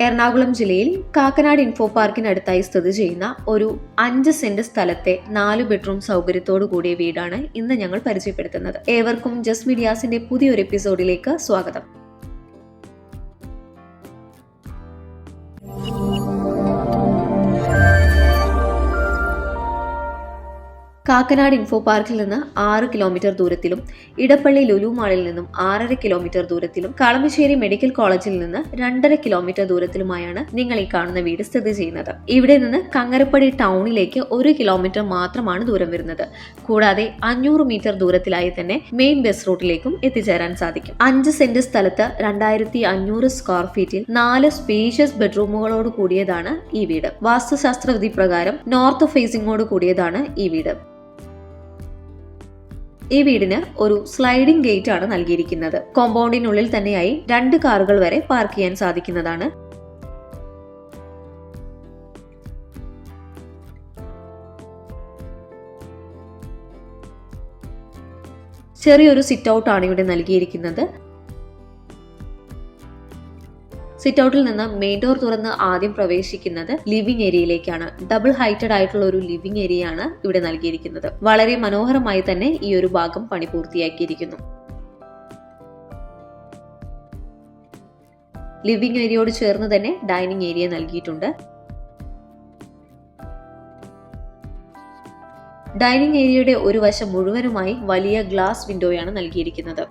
എറണാകുളം ജില്ലയിൽ കാക്കനാട് ഇൻഫോ പാർക്കിനടുത്തായി സ്ഥിതി ചെയ്യുന്ന ഒരു അഞ്ച് സെന്റ് സ്ഥലത്തെ നാല് ബെഡ്റൂം സൗകര്യത്തോടു കൂടിയ വീടാണ് ഇന്ന് ഞങ്ങൾ പരിചയപ്പെടുത്തുന്നത്. ഏവർക്കും ജസ് മീഡിയാസിന്റെ പുതിയൊരു എപ്പിസോഡിലേക്ക് സ്വാഗതം. കാക്കനാട് ഇൻഫോ പാർക്കിൽ നിന്ന് ആറ് കിലോമീറ്റർ ദൂരത്തിലും ഇടപ്പള്ളി ലുലു മാളിൽ നിന്നും ആറര കിലോമീറ്റർ ദൂരത്തിലും കളമശ്ശേരി മെഡിക്കൽ കോളേജിൽ നിന്ന് രണ്ടര കിലോമീറ്റർ ദൂരത്തിലുമായാണ് നിങ്ങൾ ഈ കാണുന്ന വീട് സ്ഥിതി ചെയ്യുന്നത്. ഇവിടെ നിന്ന് കങ്ങരപ്പടി ടൗണിലേക്ക് ഒരു കിലോമീറ്റർ മാത്രമാണ് ദൂരം വരുന്നത്. കൂടാതെ അഞ്ഞൂറ് മീറ്റർ ദൂരത്തിലായി തന്നെ മെയിൻ ബസ് റൂട്ടിലേക്കും എത്തിച്ചേരാൻ സാധിക്കും. അഞ്ച് സെന്റ് സ്ഥലത്ത് രണ്ടായിരത്തി അഞ്ഞൂറ് സ്ക്വയർ ഫീറ്റിൽ നാല് സ്പേഷ്യസ് ബെഡ്റൂമുകളോട് കൂടിയതാണ് ഈ വീട്. വാസ്തുശാസ്ത്ര വിധി പ്രകാരം നോർത്ത് ഫേസിംഗോട് കൂടിയതാണ് ഈ വീട്. ഈ വീടിന് ഒരു സ്ലൈഡിംഗ് ഗേറ്റ് ആണ് നൽകിയിരിക്കുന്നത്. കോമ്പൗണ്ടിനുള്ളിൽ തന്നെയായി രണ്ട് കാറുകൾ വരെ പാർക്ക് ചെയ്യാൻ സാധിക്കുന്നതാണ്. ചെറിയൊരു സിറ്റ് ഔട്ട് ആണ് ഇവിടെ നൽകിയിരിക്കുന്നത്. സിറ്റ് ഔട്ടിൽ നിന്ന് മെയിൻ ഡോർ തുറന്ന് ആദ്യം പ്രവേശിക്കുന്നത് ലിവിംഗ് ഏരിയയിലേക്കാണ്. ഡബിൾ ഹൈറ്റഡ് ആയിട്ടുള്ള ഒരു ലിവിംഗ് ഏരിയ ആണ് ഇവിടെ നൽകിയിരിക്കുന്നത്. വളരെ മനോഹരമായി തന്നെ ഈ ഒരു ഭാഗം പണി പൂർത്തിയാക്കിയിരിക്കുന്നു. ലിവിംഗ് ഏരിയയോട് ചേർന്ന് തന്നെ ഡൈനിങ് ഏരിയ നൽകിയിട്ടുണ്ട്. ഡൈനിങ് ഏരിയയുടെ ഒരു വശം മുഴുവനുമായി വലിയ ഗ്ലാസ് വിൻഡോയാണ് നൽകിയിരിക്കുന്നത്.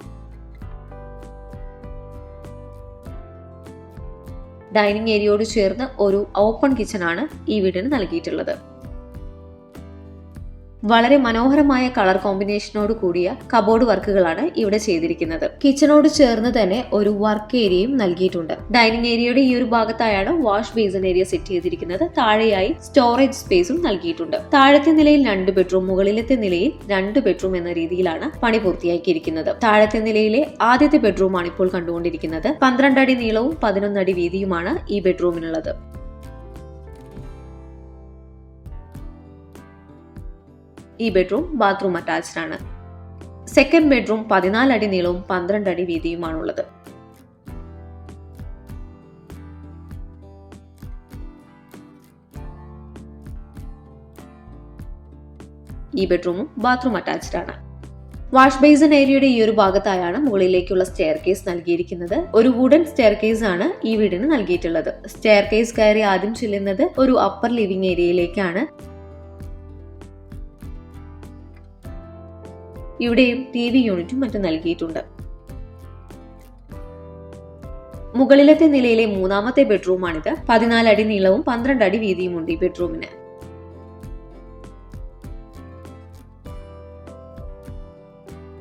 ഡൈനിങ് ഏരിയയോട് ചേർന്ന് ഒരു ഓപ്പൺ കിച്ചൺ ആണ് ഈ വീടിന് നൽകിയിട്ടുള്ളത്. വളരെ മനോഹരമായ കളർ കോമ്പിനേഷനോട് കൂടിയ കബോർഡ് വർക്കുകളാണ് ഇവിടെ ചെയ്തിരിക്കുന്നത്. കിച്ചണോട് ചേർന്ന് തന്നെ ഒരു വർക്ക് ഏരിയയും നൽകിയിട്ടുണ്ട്. ഡൈനിങ് ഏരിയയുടെ ഈ ഒരു ഭാഗത്തായാണ് വാഷ് ബേസൺ ഏരിയ സെറ്റ് ചെയ്തിരിക്കുന്നത്. താഴെയായി സ്റ്റോറേജ് സ്പേസും നൽകിയിട്ടുണ്ട്. താഴത്തെ നിലയിൽ രണ്ട് ബെഡ്റൂം മുകളിലത്തെ നിലയിൽ രണ്ട് ബെഡ്റൂം എന്ന രീതിയിലാണ് പണി പൂർത്തിയാക്കിയിരിക്കുന്നത്. താഴത്തെ നിലയിലെ ആദ്യത്തെ ബെഡ്റൂമാണ് ഇപ്പോൾ കണ്ടുകൊണ്ടിരിക്കുന്നത്. പന്ത്രണ്ട് അടി നീളവും പതിനൊന്നടി വീതിയുമാണ് ഈ ബെഡ്റൂമിനുള്ളത്. ഈ ബെഡ്റൂം ബാത്റൂം അറ്റാച്ച്ഡ് ആണ് സെക്കൻഡ് ബെഡ്റൂം പതിനാല് അടി നീളവും പന്ത്രണ്ട് അടി വീതിയുമാണുള്ളത്. ഈ ബെഡ്റൂമും ബാത്റൂം അറ്റാച്ച്ഡ് ആണ് വാഷ് ബേസിൻ ഏരിയയുടെ ഈ ഒരു ഭാഗത്തായാണ് മുകളിലേക്കുള്ള സ്റ്റെയർ കേസ് നൽകിയിരിക്കുന്നത്. ഒരു വുഡൻ സ്റ്റെയർ കേസ് ആണ് ഈ വീടിന് നൽകിയിട്ടുള്ളത്. സ്റ്റെയർ കേസ് കയറി ആദ്യം ചെല്ലുന്നത് ഒരു അപ്പർ ലിവിംഗ് ഏരിയയിലേക്കാണ് ഇവിടെയും ടി വി യൂണിറ്റും മറ്റും നൽകിയിട്ടുണ്ട്. മുകളിലത്തെ നിലയിലെ മൂന്നാമത്തെ ബെഡ്റൂമാണിത്. പതിനാല് അടി നീളവും പന്ത്രണ്ട് അടി വീതിയുമുണ്ട് ഈ ബെഡ്റൂമിന്.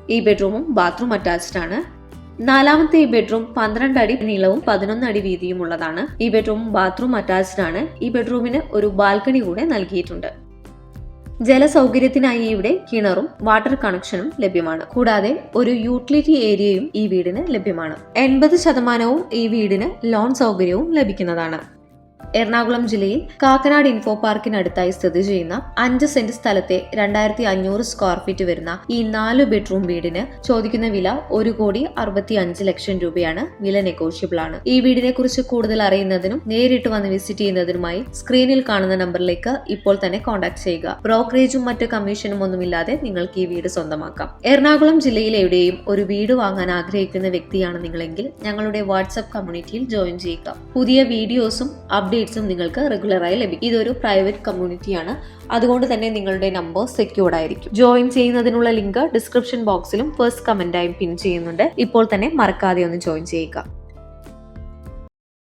ഈ ബെഡ്റൂമും ബാത്റൂം അറ്റാച്ച്ഡ് ആണ്. നാലാമത്തെ ഈ ബെഡ്റൂം പന്ത്രണ്ട് അടി നീളവും പതിനൊന്ന് അടി വീതിയും ഉള്ളതാണ് ഈ ബെഡ്റൂമും ബാത്റൂം അറ്റാച്ച്ഡ് ആണ്. ഈ ബെഡ്റൂമിന് ഒരു ബാൽക്കണി കൂടെ നൽകിയിട്ടുണ്ട്. ജലസൗകര്യത്തിനായി ഇവിടെ കിണറും വാട്ടർ കണക്ഷനും ലഭ്യമാണ്. കൂടാതെ ഒരു യൂട്ടിലിറ്റി ഏരിയയും ഈ വീടിന് ലഭ്യമാണ്. എൺപത് ശതമാനവും ഈ വീടിന് ലോൺ സൗകര്യവും ലഭിക്കുന്നതാണ്. എറണാകുളം ജില്ലയിൽ കാക്കനാട് ഇൻഫോ പാർക്കിനടുത്തായി സ്ഥിതി ചെയ്യുന്ന അഞ്ച് സെന്റ് സ്ഥലത്തെ രണ്ടായിരത്തി അഞ്ഞൂറ് സ്ക്വയർ ഫീറ്റ് വരുന്ന ഈ നാല് ബെഡ്റൂം വീടിന് ചോദിക്കുന്ന വില ഒരു കോടി അറുപത്തി അഞ്ച് ലക്ഷം രൂപയാണ്. വില നെഗോഷ്യബിൾ ആണ്. ഈ വീടിനെ കുറിച്ച് കൂടുതൽ അറിയുന്നതിനും നേരിട്ട് വന്ന് വിസിറ്റ് ചെയ്യുന്നതിനുമായി സ്ക്രീനിൽ കാണുന്ന നമ്പറിലേക്ക് ഇപ്പോൾ തന്നെ കോൺടാക്ട് ചെയ്യുക. ബ്രോക്കറേജും മറ്റ് കമ്മീഷനും ഒന്നുമില്ലാതെ നിങ്ങൾക്ക് ഈ വീട് സ്വന്തമാക്കാം. എറണാകുളം ജില്ലയിൽ എവിടെയും ഒരു വീട് വാങ്ങാൻ ആഗ്രഹിക്കുന്ന വ്യക്തിയാണ് നിങ്ങളെങ്കിൽ ഞങ്ങളുടെ വാട്സ്ആപ്പ് കമ്മ്യൂണിറ്റിയിൽ ജോയിൻ ചെയ്യുക. പുതിയ വീഡിയോസും അപ്ഡേറ്റ്സും നിങ്ങൾക്ക് റെഗുലറായി ലഭിക്കും ഇതൊരു പ്രൈവറ്റ് കമ്മ്യൂണിറ്റിയാണ് അതുകൊണ്ട് തന്നെ നിങ്ങളുടെ നമ്പർ സെക്യൂർഡ് ആയിരിക്കും. ജോയിൻ ചെയ്യുന്നതിനുള്ള ലിങ്ക് ഡിസ്ക്രിപ്ഷൻ ബോക്സിലും ഫസ്റ്റ് കമന്റായും പിൻ ചെയ്യുന്നുണ്ട്. ഇപ്പോൾ തന്നെ മറക്കാതെ ഒന്ന് ജോയിൻ ചെയ്യുക.